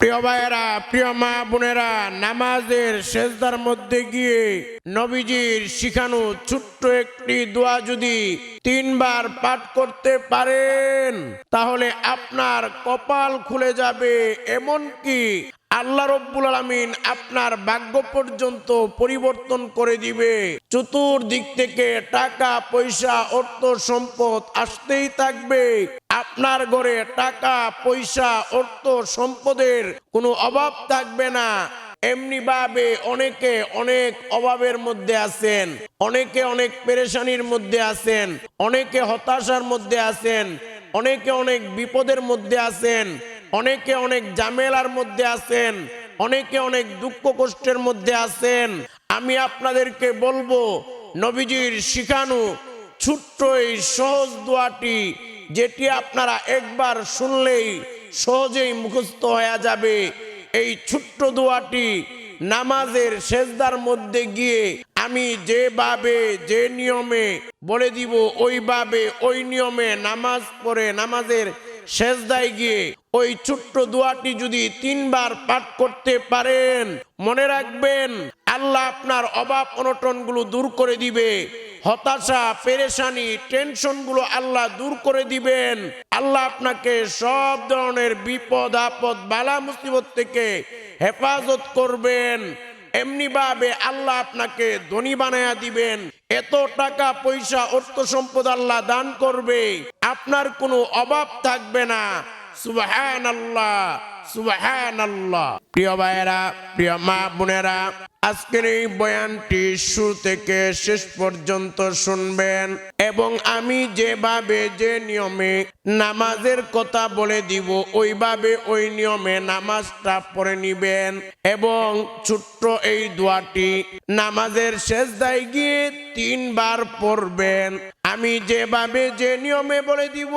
প্রিয় ভাইয়েরা, প্রিয় মা বোনেরা, নামাজের শেষদার মধ্যে গিয়ে নবীজির শিখানো ছোট্ট একটি দোয়া যদি তিনবার পাঠ করতে পারেন, তাহলে আপনার কপাল খুলে যাবে। এমনকি আল্লাহ রব্বুল আলমিন আপনার ভাগ্য পর্যন্ত পরিবর্তন করে দিবে। চতুর্দিক থেকে টাকা, পয়সা, অর্থ, সম্পদ আসতেই থাকবে। আপনার ঘরে টাকা, পয়সা, অর্থ, সম্পদের কোনো অভাব থাকবে না। এমনি ভাবে অনেকে অনেক অভাবের মধ্যে আছেন, অনেকে অনেক পেরেশানির মধ্যে আছেন, অনেকে হতাশার মধ্যে আছেন, অনেকে অনেক বিপদের মধ্যে আছেন, অনেকে অনেক ঝামেলার মধ্যে আছেন, অনেকে অনেক দুঃখ কষ্টের মধ্যে আছেন। আমি আপনাদেরকে বলব, নবীজির শিখানো ছোট্ট এই সহজ দোয়াটি যেটি আপনারা একবার শুনলেই সহজেই মুখস্থ হয়ে যাবে। এই ছোট্ট দোয়াটি নামাজের সেজদার মধ্যে গিয়ে আমি যেভাবে যে নিয়মে বলে দিব ওইভাবে ওই নিয়মে নামাজ পড়ে নামাজের সেজদায় গিয়ে ওই ছোট্ট দোয়াটি যদি তিনবার পাঠ করতে পারেন, মনে রাখবেন আল্লাহ আপনার অভাব অনটনগুলো দূর করে দিবে। হতাশা, পেরেশানি, টেনশনগুলো আল্লাহ দূর করে দিবেন। আল্লাহ আপনাকে সব ধরনের বিপদ, আপদ, বালা, মুসিবত থেকে হেফাজত করবেন। এমনি ভাবে আল্লাহ আপনাকে ধনী বানায়া দিবেন। এত টাকা, পয়সা, অর্থ সম্পদ আল্লাহ দান করবে। আপনার কোনো অভাব থাকবে না। সুবাহান আল্লাহ প্রিয় ভাইয়েরা, প্রিয় মা বোনেরা, আজকের এই বয়ানটি শুরু থেকে শেষ পর্যন্ত শুনবেন এবং আমি যেভাবে যে নিয়মে নামাজের কথা বলে দিব, ওইভাবে ওই নিয়মে নামাজটা পড়ে নিবেন এবং ছোট্ট এই দোয়াটি নামাজের শেষ দায় গিয়ে তিনবার পড়বেন। আমি যেভাবে যে নিয়মে বলে দিব,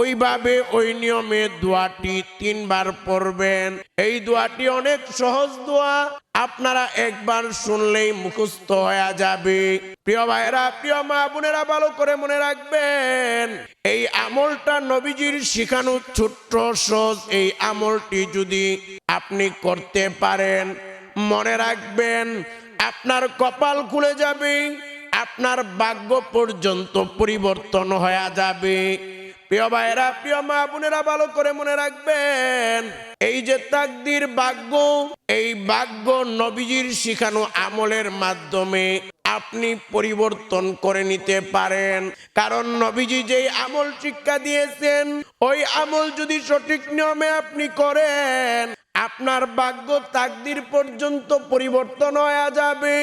ওইভাবে ওই নিয়মে দোয়াটি তিনবার পড়বেন এই দোয়াটি অনেক সহজ দোয়া। আপনারা একবার শুনলেই মুখস্থ হয়ে যাবে। প্রিয় ভাইরা প্রিয় মা বোনেরা, ভালো করে মনে রাখবেন, এই আমলটা নবীজির শিখানো ছোট্ট, সহজ এই আমলটি যদি আপনি করতে পারেন, মনে রাখবেন আপনার কপাল খুলে যাবে, আপনার ভাগ্য পর্যন্ত পরিবর্তন হয়ে যাবে। প্রিয় ভাইরা প্রিয় মা বোনেরা, ভালো করে মনে রাখবেন, এই যে তাকদির ভাগ্য, এই ভাগ্য নবীজির শিখানো আমলের মাধ্যমে আপনি পরিবর্তন করে নিতে পারেন। কারণ নবীজি যেই আমল শিক্ষা দিয়েছেন, ওই আমল যদি সঠিক নিয়মে আপনি করেন, আপনার ভাগ্য তাকদির পর্যন্ত পরিবর্তন হয়ে যাবে।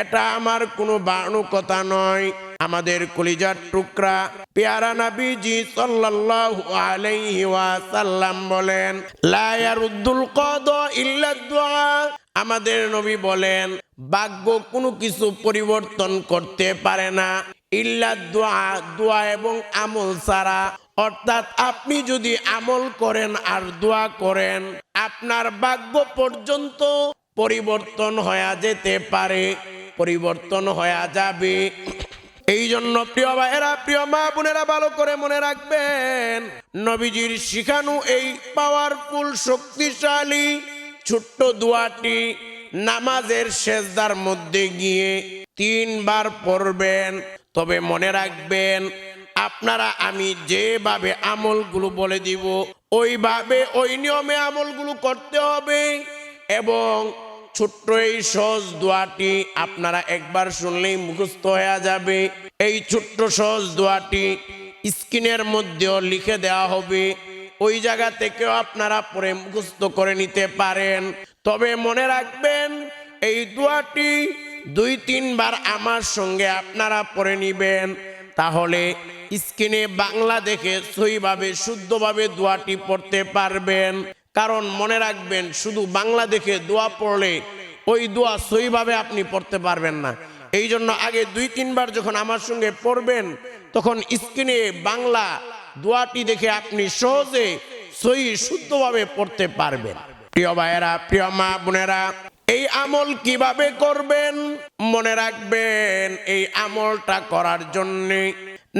এটা আমার কোনো বানু কথা নয়। আমাদের কলিজার টুকরা পেয়ারা নাবিজি সাল্লাল্লাহু আলাইহি ওয়াসাল্লাম বলেন, লা ইয়ারুদ্দুল কদ ইল্লা দুআ। আমাদের নবী বলেন, ভাগ্য কোনো কিছু পরিবর্তন করতে পারে না। ইল্লা দোয়া দোয়া এবং আমল ছাড়া। অর্থাৎ আপনি যদি আমল করেন আর দোয়া করেন, আপনার ভাগ্য পর্যন্ত পরিবর্তন হয়ে যেতে পারে। পরিবর্তন হয়ে যাবে। এই জন্য প্রিয় ভাইয়েরা, প্রিয় মা বোনেরা ভালো করে মনে রাখবেন, নবীজির শিখানো এই পাওয়ারফুল শক্তিশালী ছোট্ট দোয়াটি নামাজের সেজদার মধ্যে গিয়ে তিনবার পড়বেন। তবে মনে রাখবেন, আপনারা আমি যেভাবে আমলগুলো বলে দিব, ওইভাবে ওই নিয়মে আমলগুলো করতে হবে এবং ছোট্ট এই সহজ দোয়াটি আপনারা একবার শুনলেই মুখস্থ হয়ে যাবে। এই ছোট্ট সহজ দোয়াটি স্ক্রিনের মধ্যেও লিখে দেওয়া হবে। ওই জায়গা থেকেও আপনারা পরে মুখস্থ করে নিতে পারেন। তবে মনে রাখবেন, এই দোয়াটি দুই, তিনবার আমার সঙ্গে আপনারা পড়ে নিবেন। তাহলে স্ক্রিনে বাংলা দেখে সইভাবে শুদ্ধভাবে দোয়াটি পড়তে পারবেন। কারণ মনে রাখবেন, শুধু বাংলা দেখে দোয়া পড়লে ওই দোয়া সইভাবে আপনি পড়তে পারবেন না। এই জন্য আগে দুই, তিনবার যখন আমার সঙ্গে পড়বেন, তখন স্ক্রিনে বাংলা দোয়াটি দেখে আপনি সহজে সই শুদ্ধভাবে পড়তে পারবেন। প্রিয় ভাইয়েরা, প্রিয় মা বোনেরা, এই আমল কীভাবে করবেন? মনে রাখবেন, এই আমলটা করার জন্যে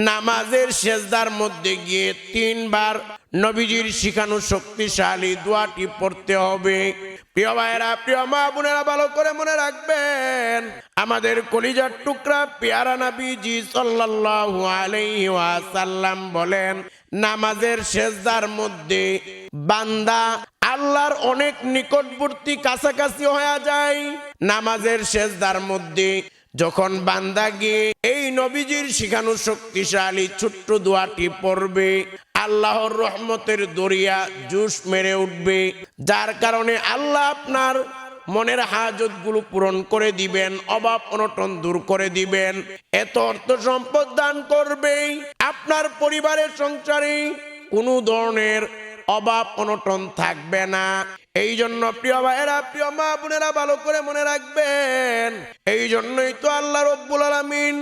নামাজের সেজদার মধ্যে গিয়ে তিনবার নবীজির শিখানো শক্তিশালী দোয়াটি পড়তে হবে। প্রিয় ভাইয়েরা, প্রিয় মা বোনেরা, ভালো করে মনে রাখবেন, আমাদের কলিজার টুকরা পেয়ারা নবীজি সাল্লাল্লাহু আলাইহি ওয়াসাল্লাম বলেন, নামাজের সেজদার মধ্যে বান্দা আল্লাহর অনেক নিকটবর্তী কাছাকাছি হয়ে যায়। নামাজের সেজদার মধ্যে যখন বান্দা গিয়ে এই নবীজির শিখানো শক্তিশালী ছোট্ট দোয়াটি পড়বে আল্লাহর রহমতের দরিয়া জুস মেরে উঠবে। যার কারণে আল্লাহ আপনার মনের হাজতগুলো পূরণ করে দিবেন, অভাব অনটন দূর করে দিবেন। এত অর্থ সম্পদ দান করবে আপনার পরিবারের সংসারে কোনো ধরনের অভাব অনটন থাকবে না। এই জন্য প্রিয় ভাইয়েরা, প্রিয় মা বোনেরা, ভালো করে মনে রাখবেন, এই জন্যই তো আল্লাহ রব্বুল আলামিন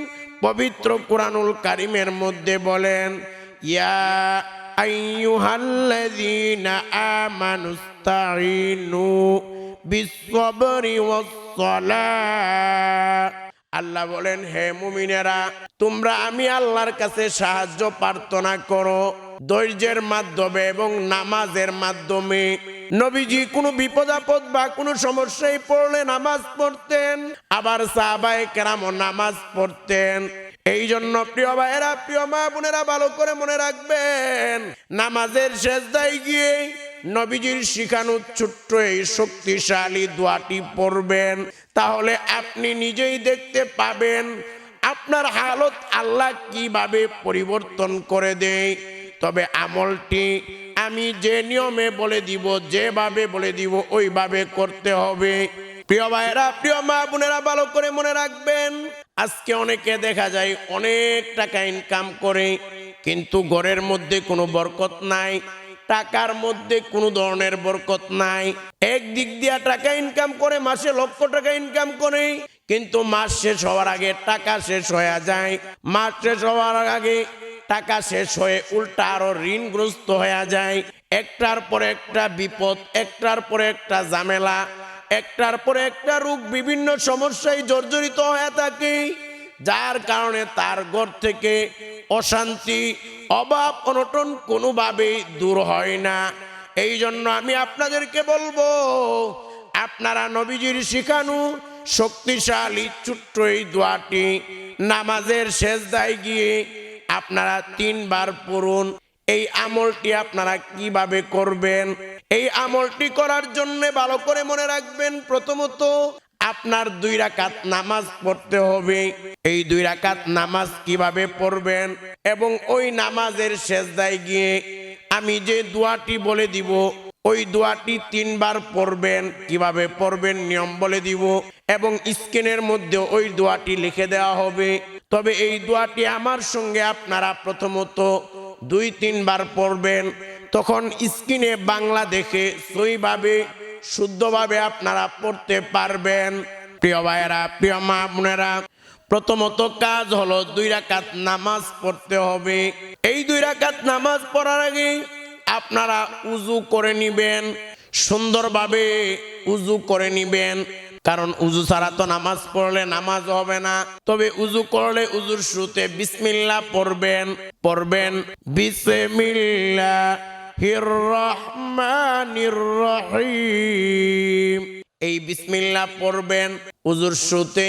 পবিত্র কোরআনুল কারিমের মধ্যে বলেন ইয়া আইয়ুহাল্লাযীনা আমানুস্তাঈনু বিসসবরি ওয়াস-সালাহ আল্লাহ বলেন, হে মুমিনেরা, তোমরা আমি আল্লাহর কাছে সাহায্য প্রার্থনা করো। ধৈর্যের মাধ্যমে এবং নামাজের মাধ্যমে। নবীজি কোনো বিপদ আপদ বা কোনো সমস্যায় পড়লে নামাজ পড়তেন, আবার সাহাবায়ে কেরামও নামাজ পড়তেন। এই জন্য প্রিয় ভাইয়েরা, প্রিয় মা বোনেরা, ভালো করে মনে রাখবেন, নামাজের শেষদায় গিয়ে নবীজির শিখানো ছোট্ট এই শক্তিশালী দোয়াটি পড়বেন, তাহলে আপনি নিজেই দেখতে পাবেন আপনার হালত আল্লাহ কীভাবে পরিবর্তন করে দেয়। তবে আমলটি আমি যে নিয়মে বলে দিব, যেভাবে বলে দিব, ওইভাবে করতে হবে। প্রিয় ভাইয়েরা, প্রিয় মা বোনেরা, ভালো করে মনে রাখবেন আজকে অনেকে দেখা যায় অনেক টাকা ইনকাম করে, কিন্তু ঘরের মধ্যে কোনো বরকত নাই, টাকার মধ্যে কোনো ধরনের বরকত নাই। এক দিক দিয়া টাকা ইনকাম করে, মাসে লক্ষ টাকা ইনকাম করে, কিন্তু মাস শেষ হওয়ার আগে টাকা শেষ হয়ে যায়। মাস শেষ হওয়ার আগে টাকা শেষ হয়ে উল্টা আরও ঋণগ্রস্ত হয়ে যায়। একটার পর একটা বিপদ, একটার পর একটা ঝামেলা। একটার পর একটা রোগ বিভিন্ন সমস্যায় জর্জরিত হয়ে থাকে, যার কারণে তার ঘর থেকে অশান্তি, অভাব, অনটন কোনোভাবেই দূর হয় না। এই জন্য আমি আপনাদেরকে বলব, আপনারা নবীজির শিখানু শক্তিশালী ছোট্ট এই দোয়াটি নামাজের শেষ দায় গিয়ে আপনারা তিনবার পড়ুন। এই আমলটি আপনারা কীভাবে করবেন? এই আমলটি করার জন্য ভালো করে মনে রাখবেন। প্রথমত, আপনার দুই রাকাত নামাজ পড়তে হবে। এই দুই রাকাত নামাজ কীভাবে পড়বেন এবং ওই নামাজের শেষদায় গিয়ে আমি যে দোয়াটি বলে দিব, ওই দোয়াটি তিনবার পড়বেন। কীভাবে পড়বেন নিয়ম বলে দিব এবং স্ক্রিনের মধ্যে ওই দোয়াটি লিখে দেওয়া হবে। তবে এই দোয়াটি আমার সঙ্গে আপনারা প্রথমত দুই তিনবার পড়বেন। তখন স্ক্রিনে বাংলা দেখে সইভাবে, শুদ্ধভাবে আপনারা পড়তে পারবেন। প্রিয় ভাইয়েরা, প্রিয় মা বোনেরা, প্রথমত কাজ হলো দুই রাকাত নামাজ পড়তে হবে। এই দুই রাকাত নামাজ পড়ার আগে আপনারা উজু করে নিবেন, সুন্দরভাবে উজু করে নিবেন। কারণ উজু ছাড়া তো নামাজ পড়লে নামাজ হবে না। তবে উজু করলে উজুর শুরুতে বিসমিল্লা পড়বেন পড়বেন বিসমিল্লা রহিম এই বিসমিল্লা পড়বেন, উজুর শুতে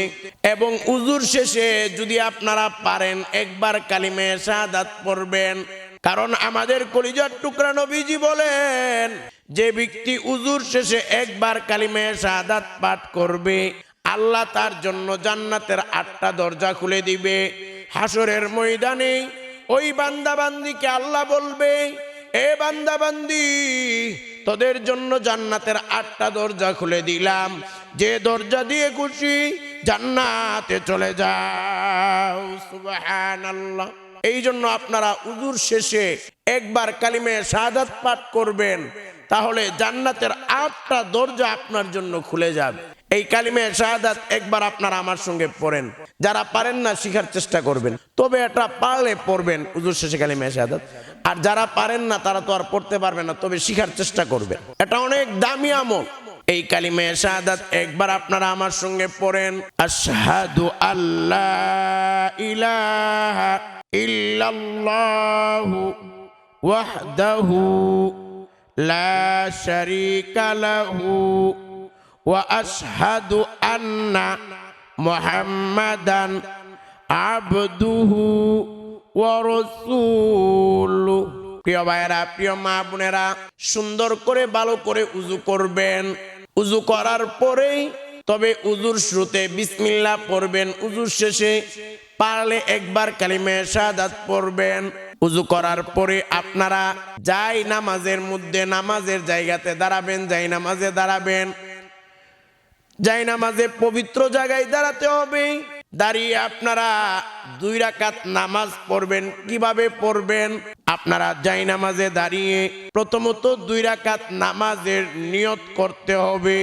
এবং উজুর শেষে যদি আপনারা পারেন, একবার কালিমে শাহাদাত পড়বেন। কারণ আমাদের কলিজার টুকরা নবীজি বলেন, যে ব্যক্তি উজুর শেষে একবার কালিমে শাহাদাত পাঠ করবে, আল্লাহ তার জন্য জান্নাতের আটটা দরজা খুলে দিবে। হাসরের ময়দানে ওই বান্দা বান্দিকে আল্লাহ বলবে এ বান্দা বান্দি তোদের জন্য জান্নাতের আটটা দরজা খুলে দিলাম। যে দরজা দিয়ে খুশি, জান্নাতে চলে যাও। সুবহানাল্লাহ। এই জন্য আপনারা উজুর শেষে একবার কালিমে শাহাদাত পাঠ করবেন, তাহলে জান্নাতের আটটা দরজা আপনার জন্য খুলে যাবে। এই কালিমে শাহাদাত একবার আপনারা আমার সঙ্গে পড়েন। যারা পারেন না, শিখার চেষ্টা করবেন। তবে এটা পারলে পড়বেন উজুর শেষে কালিমে শাহাদাত। আর যারা পারেন না, তারা তো আর পড়তে পারবে না, তবে শিখার চেষ্টা করবে এটা অনেক দামি আমল। এই কালিমে শাহাদাত, একবার আপনারা আমার সঙ্গে পড়েন। আসাদু আল্লাহ ইলাহা ইল্লাল্লাহু ওয়াহদাহু লা শারীকা লাহু ওয়া আশহাদু আন্না মুহাম্মাদান আবদুহু প্রিয় ভাইয়েরা, প্রিয় মা বোনেরা, সুন্দর করে, ভালো করে উজু করবেন। উজু করার পরেই তবে উজুর শুরুতে বিসমিল্লা পড়বেন। উজুর শেষে পারলে একবার কালিমে শাহাদাত পড়বেন। উজু করার পরে আপনারা যাই নামাজের মধ্যে, নামাজের জায়গাতে দাঁড়াবেন, যাই নামাজে দাঁড়াবেন, যাই নামাজে পবিত্র জায়গায় দাঁড়াতে হবে। দাঁড়িয়ে আপনারা দুই রাকাত নামাজ পড়বেন, কীভাবে পড়বেন? আপনারা যাই নামাজে দাঁড়িয়ে প্রথমত দুই রাকাত নামাজের নিয়ত করতে হবে।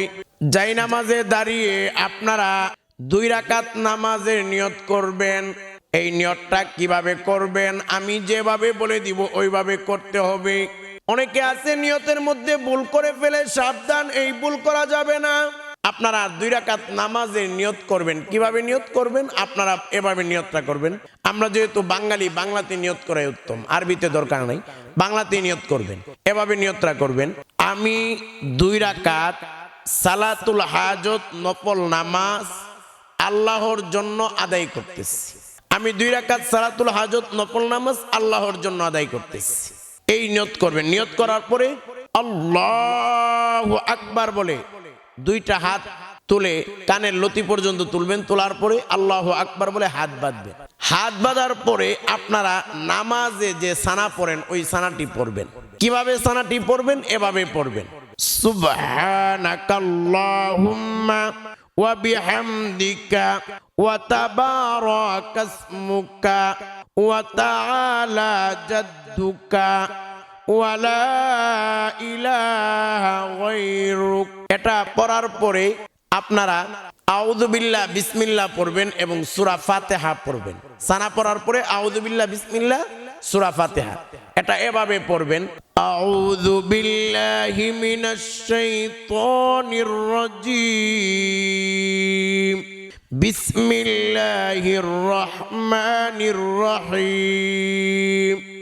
যাই নামাজে দাঁড়িয়ে আপনারা দুই রাকাত নামাজের নিয়ত করবেন। এই নিয়তটা কীভাবে করবেন? আমি যেভাবে বলে দিব, ওইভাবে করতে হবে। অনেকে আছে নিয়তের মধ্যে ভুল করে ফেলে, সাবধান, এই ভুল করা যাবে না। আপনারা দুই রাকাত নামাজের নিয়ত করবেন। কীভাবে নিয়ত করবেন? আপনারা এভাবে নিয়তটা করবেন। আমরা যেহেতু বাঙালি, বাংলাতে নিয়ত করাই উত্তম। আরবিতে দরকার নাই। বাংলাতে নিয়ত করবেন। এভাবে নিয়তটা করবেন। আমি দুই রাকাত সালাতুল হাজত নফল নামাজ আল্লাহর জন্য আদায় করতেছি। আমি দুই রাকাত সালাতুল হাজত নফল নামাজ আল্লাহর জন্য আদায় করতেছি। এই নিয়ত করবেন। নিয়ত করার পরে আল্লাহ আকবার বলে দুইটা হাত তুলে কানের লতি পর্যন্ত তুলবেন, তোলার পরে আল্লাহ আকবার বলে হাত বাঁধবেন হাত বাঁধার পরে আপনারা নামাজে যে সানা পড়েন, ওই সানাটি পড়বেন। কীভাবে সানাটি পড়বেন? এভাবে পড়বেন। সুবহানাকাল্লাহুম্মা ওয়া বিহামদিকা ওয়ালা ইলাহা গায়রুক। এটা পড়ার পরে আপনারা আউযুবিল্লাহ বিসমিল্লাহ পড়বেন এবং সূরা ফাতিহা পড়বেন। সানা পড়ার পরে আউযুবিল্লাহ বিসমিল্লাহ, সূরা ফাতিহা। এটা এভাবে পড়বেন। আউযু বিল্লাহি মিনাশ শাইতানির রাজীম। বিসমিল্লাহির রহমানির রহিম।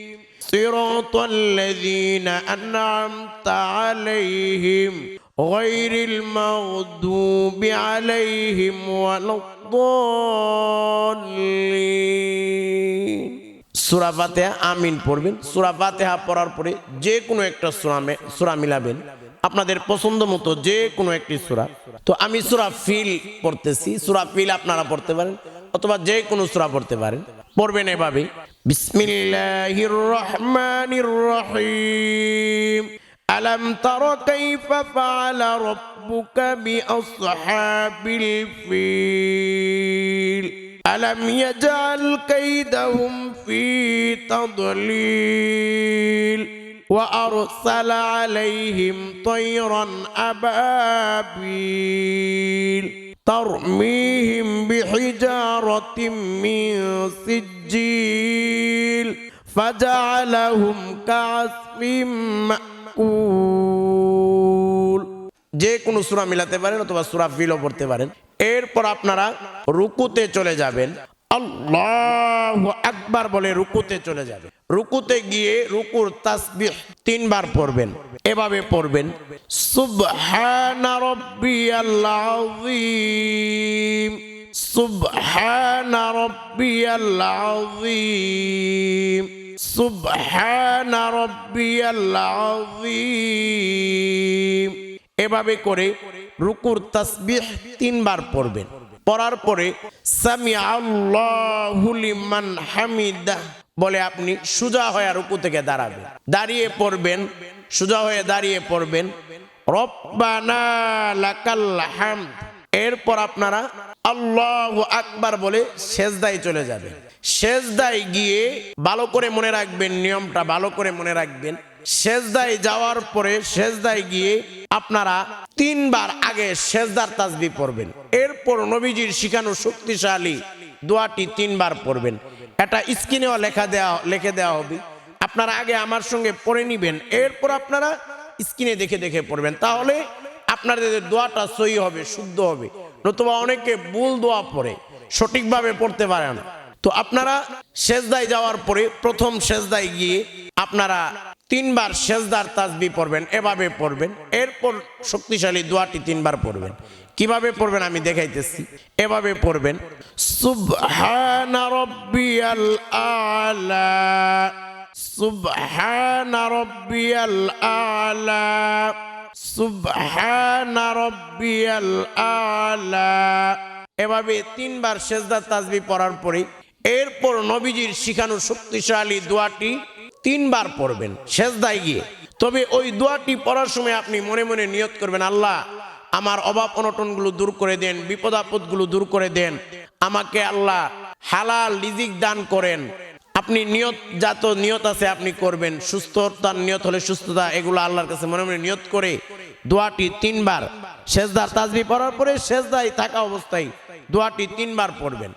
صراط الذين أنعمت عليهم غير المغضوب عليهم ولا الضالين সুরা ফাতেহা আমিন পড়বেন সুরা ফাতেহা পড়ার পরে যে কোনো একটা সুরা মে- সুরা মিলাবেন আপনাদের পছন্দ মতো যে কোনো একটি সুরা তো আমি সুরা ফিল পড়তেছি সুরা ফিল আপনারা পড়তে পারেন অথবা যে কোনো সুরা পড়তে পারেন পড়বেন এভাবে বিসমিল্লাহির রহমানির রহিম ألم تر كيف فعل ربك بأصحاب الفيل ألم يجعل كيدهم في تضليل وأرسل عليهم طيرا أبابيل ترميهم بحجارة من سجيل فجعلهم كعصف মাকুল যে কোনো সূরা মিলাতে পারেন অথবা সূরা ফিলও পড়তে পারেন এরপর আপনারা রুকুতে চলে যাবেন আল্লাহু আকবার বলে রুকুতে চলে যাবে রুকুতে গিয়ে রুকুর তাসবিহ তিনবার পড়বেন এভাবে পড়বেন সুবহানা রাব্বিয়াল আযীম সুবহানা রাব্বিয়াল আযীম। সুবহান রাব্বিয়াল আযীম। এভাবে করে রুকুর তাসবিহ তিনবার পড়বেন। পড়ার পরে সামি আল্লাহু লিমান হামিদা। বলে আপনি সুজা হয়ে রুকু থেকে দাঁড়াবেন। দাঁড়িয়ে পড়বেন, সুজা হয়ে দাঁড়িয়ে পড়বেন। রব্বানা লাকাল হামদ। এরপর আপনারা আল্লাহ আকবার বলে শেষদায় চলে যাবেন শেষদায় গিয়ে ভালো করে মনে রাখবেন, নিয়মটা ভালো করে মনে রাখবেন। সেজদায় যাওয়ার পরে সেজদায় গিয়ে আপনারা তিনবার আগে সেজদার তাসবি পড়বেন। এরপর নবীজির শিখানো শক্তিশালী দোয়াটি তিনবার পড়বেন। এটা স্ক্রিনেও লেখা দেওয়া লিখে দেওয়া হবে। আপনারা আগে আমার সঙ্গে পড়ে নিবেন, এরপর আপনারা স্ক্রিনে দেখে দেখে পড়বেন। তাহলে আপনাদের দোয়াটা সই হবে, শুদ্ধ হবে। নতুবা অনেকে ভুল দোয়া পড়ে, সঠিকভাবে পড়তে পারে না। তো আপনারা সেজদায় যাওয়ার পরে প্রথম সেজদায় গিয়ে আপনারা তিনবার সেজদার তাজবি পড়বেন, এভাবে পড়বেন, এরপর শক্তিশালী দোয়াটি তিনবার পড়বেন। কীভাবে পড়বেন আমি দেখাইতেছি। এভাবে পড়বেন, সুবহানা আলা, সুবহান আলা। সুবহান আলা। এভাবে তিনবার সেজদার তাসবি পড়ার পরে এরপর নবীজির শিখানো শক্তিশালী দোয়াটি তিনবার পড়বেন সেজদায় গিয়ে। তবে ওই দোয়াটি পড়ার সময় আপনি মনে মনে নিয়ত করবেন, আল্লাহ, আমার অভাব অনটনগুলো দূর করে দেন, বিপদ আপদগুলো দূর করে দেন। আমাকে আল্লাহ হালাল লিজিক দান করেন। আপনি নিয়ত যত নিয়ত আছে আপনি করবেন। সুস্থতার নিয়ত হলে সুস্থতা, এগুলো আল্লাহর কাছে মনে মনে নিয়ত করে দোয়াটি তিনবার। শেষদার তাজবি পড়ার পরে শেষদায় থাকা অবস্থায় দোয়াটি তিনবার পড়বেন।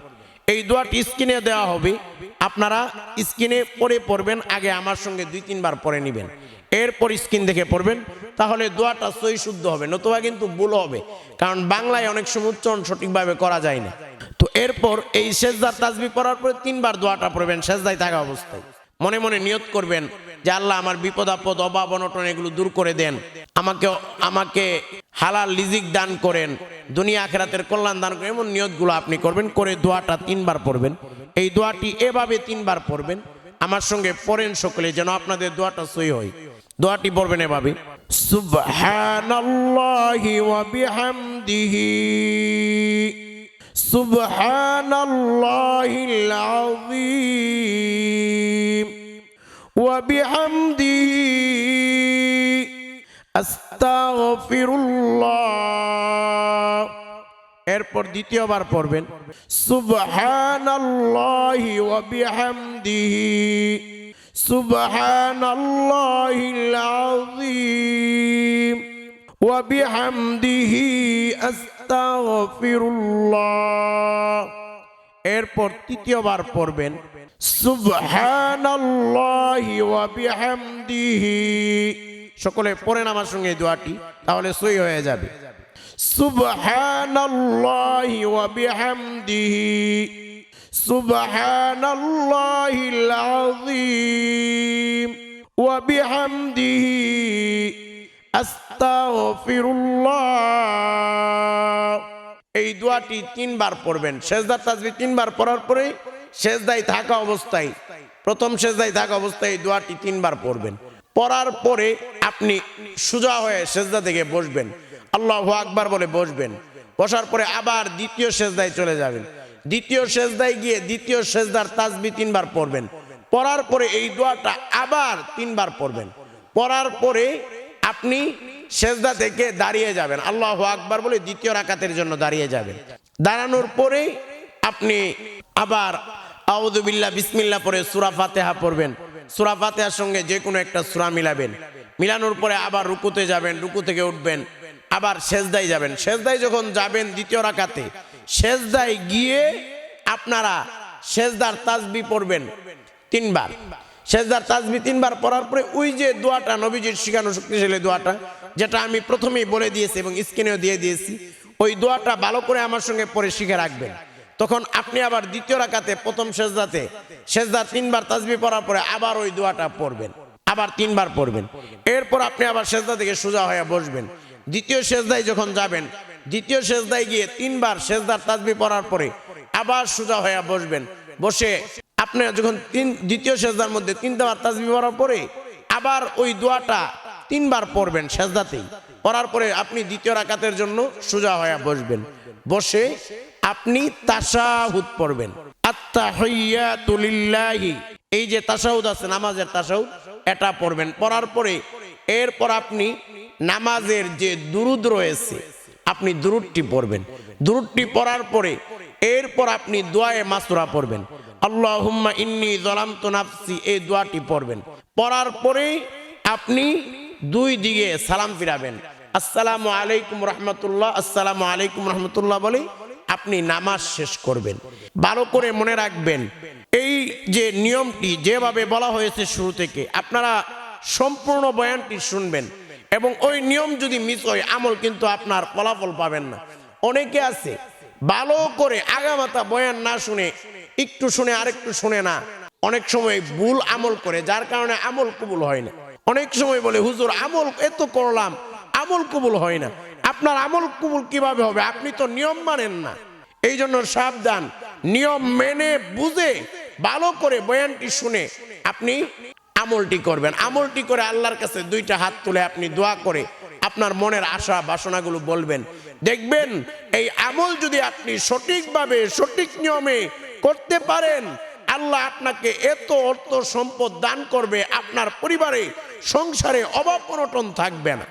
এই দোয়াটি স্ক্রিনে দেওয়া হবে। আপনারা স্ক্রিনে পরে পড়বেন, আগে আমার সঙ্গে দুই তিনবার পরে নেবেন। এরপর স্ক্রিন দেখে পড়বেন, তাহলে দোয়াটা সই শুদ্ধ হবে, নতুবা কিন্তু ভুল হবে। কারণ বাংলায় অনেক সময় উচ্চারণ সঠিকভাবে করা যায় না। তো এরপর এই শেষদার তাজবি পড়ার পরে তিনবার দোয়াটা পড়বেন শেষদায় থাকা অবস্থায়। মনে মনে নিয়ত করবেন যে আল্লাহ আমার বিপদ, আপদ, অভাব, অনটন এগুলো দূর করে দেন। আমাকে আমাকে হালাল লিজিক দান করেন, দুনিয়া আখেরাতের কল্যাণ দান করেন, এমন নিয়তগুলো আপনি করবেন, করে দোয়াটা তিনবার পড়বেন। এই দোয়াটি এভাবে তিনবার পড়বেন, আমার সঙ্গে পড়েন সকলে যেন আপনাদের দোয়াটা সই হয়। দোয়াটি পড়বেন এভাবে, সুবহানাল্লাহি ওয়া বিহামদিহি। সুবহানাল্লাহিল আযীম। ওয়া বিহামদিহি আস্তাগফিরুল্লাহ। এরপর দ্বিতীয়বার পড়বেন। সুবহানাল্লাহি ওয়া বিহামদিহি সুবহানাল্লাহিল আযীম। ওয়া বিহামদিহি আস্তাগফিরুল্লাহ। এরপর তৃতীয়বার পড়বেন, সুবহানাল্লাহি ওয়া বিহামদিহি সকলে পড়েন আমার সঙ্গে দোয়াটি, তাহলে সই হয়ে যাবে। সুবহানাল্লাহি ওয়া বিহামদিহি সুবহানাল্লাহিল আযীম। ওয়া বিহামদিহি এই দোয়াটি তিনবার পড়বেন। সেজদার তাজবি তিনবার পড়ার পরে সেজদায় থাকা অবস্থায়, প্রথম সেজদায় থাকা অবস্থায় এই দোয়াটি তিনবার পড়বেন। পড়ার পরে আপনি সোজা হয়ে সেজদা থেকে বসবেন। আল্লাহ আকবার বলে বসবেন। বসার পরে আবার দ্বিতীয় সেজদায় চলে যাবেন। দ্বিতীয় সেজদায় গিয়ে দ্বিতীয় সেজদার তাজবি তিনবার পড়বেন। পড়ার পরে এই দোয়াটা আবার তিনবার পড়বেন। পড়ার পরে আপনি সেজদা থেকে দাঁড়িয়ে যাবেন। আল্লাহ আকবার বলে দ্বিতীয় রাকাতের জন্য দাঁড়িয়ে যাবেন। দাঁড়ানোর পরে আপনি আবার আউদুবিল্লাহ বিসমিল্লাহ পরে সুরা ফাতেহা পড়বেন। সুরা ফাতেহার সঙ্গে যে কোনো একটা সুরা মিলাবেন। মিলানোর পরে আবার রুকুতে যাবেন, রুকু থেকে উঠবেন, আবার সেজদায় যাবেন। সেজদায় যখন যাবেন দ্বিতীয় রাকাতে, সেজদায় গিয়ে আপনারা সেজদার তাজবি পড়বেন তিনবার। সেজদার তাজবি তিনবার পড়ার পরে ওই যে দোয়াটা নবীজির শিখানো শক্তিশালী দোয়াটা, যেটা আমি প্রথমেই বলে দিয়েছি এবং স্ক্রিনেও দিয়ে দিয়েছি, ওই দোয়াটা ভালো করে আমার সঙ্গে পরে শিখে রাখবেন। তখন আপনি আবার দ্বিতীয় রাকাতে প্রথম সেজদাতে, সেজদার তিনবার তাজবি পড়ার পরে আবার ওই দোয়াটা পড়বেন, আবার তিনবার পড়বেন। এরপর আপনি আবার সেজদা থেকে সোজা হয়ে বসবেন। দ্বিতীয় সেজদায় যখন যাবেন, দ্বিতীয় সেজদায় গিয়ে তিনবার সেজদার তাজবি পড়ার পরে আবার সোজা হয়ে বসবেন। বসে আপনি যখন তিন, দ্বিতীয় সেজদার মধ্যে তিনবার তাজবি পড়ার পরে আবার ওই দোয়াটা তিনবার পড়বেন সেজদাতেই। পড়ার পরে আপনি দ্বিতীয় রাকাতের জন্য সোজা হয়ে বসবেন। বসে আপনি তাসাহুদ পড়বেন। আত্তাহিয়াতু লিল্লাহি। এই যে তাসাহুদ আছে, নামাজের তাসাহুদ এটা পড়বেন। পড়ার পরে এরপর আপনি নামাজের যে দুরুদ রয়েছে, আপনি দুরুদটি পড়বেন। দুরুদটি পড়ার পরে এরপর আপনি দোয়ায়ে মাসুরা পড়বেন। আল্লাহুম্মা ইন্নি যালামতু নাফসি, এই দোয়াটি পড়বেন। পড়ার পরে আপনি দুই দিকে সালাম ফিরাবেন। আসসালামু আলাইকুম রহমতুল্লাহ, আসসালামু আলাইকুম রহমতুল্লাহ বলে আপনি নামাজ শেষ করবেন। ভালো করে মনে রাখবেন, এই যে নিয়মটি যেভাবে বলা হয়েছে শুরু থেকে, আপনারা সম্পূর্ণ বয়ানটি শুনবেন এবং ওই নিয়ম যদি মিস হয়, আমল কিন্তু আপনার ফলাফল পাবেন না। অনেকে আছে, ভালো করে আগামাতা বয়ান না শুনে একটু শুনে আরেকটু শুনে না। অনেক সময় ভুল আমল করে, যার কারণে আমল কবুল হয় না। অনেক সময় বলে, হুজুর, আমল এত করলাম, আমল কবুল হয় না। আপনার আমল কবুল কীভাবে হবে? আপনি তো নিয়ম মানেন না। এই জন্য সাবধান, নিয়ম মেনে, বুঝে, ভালো করে বয়ানটি শুনে আপনি আমলটি করবেন। আমলটি করে আল্লাহর কাছে দুইটা হাত তুলে আপনি দোয়া করে আপনার মনের আশা, বাসনাগুলো বলবেন। দেখবেন, এই আমল যদি আপনি সঠিকভাবে, সঠিক নিয়মে করতে পারেন। আল্লাহ আপনাকে এত অর্থ সম্পদ দান করবে, আপনার পরিবারে, সংসারে অভাব অনটন থাকবে না।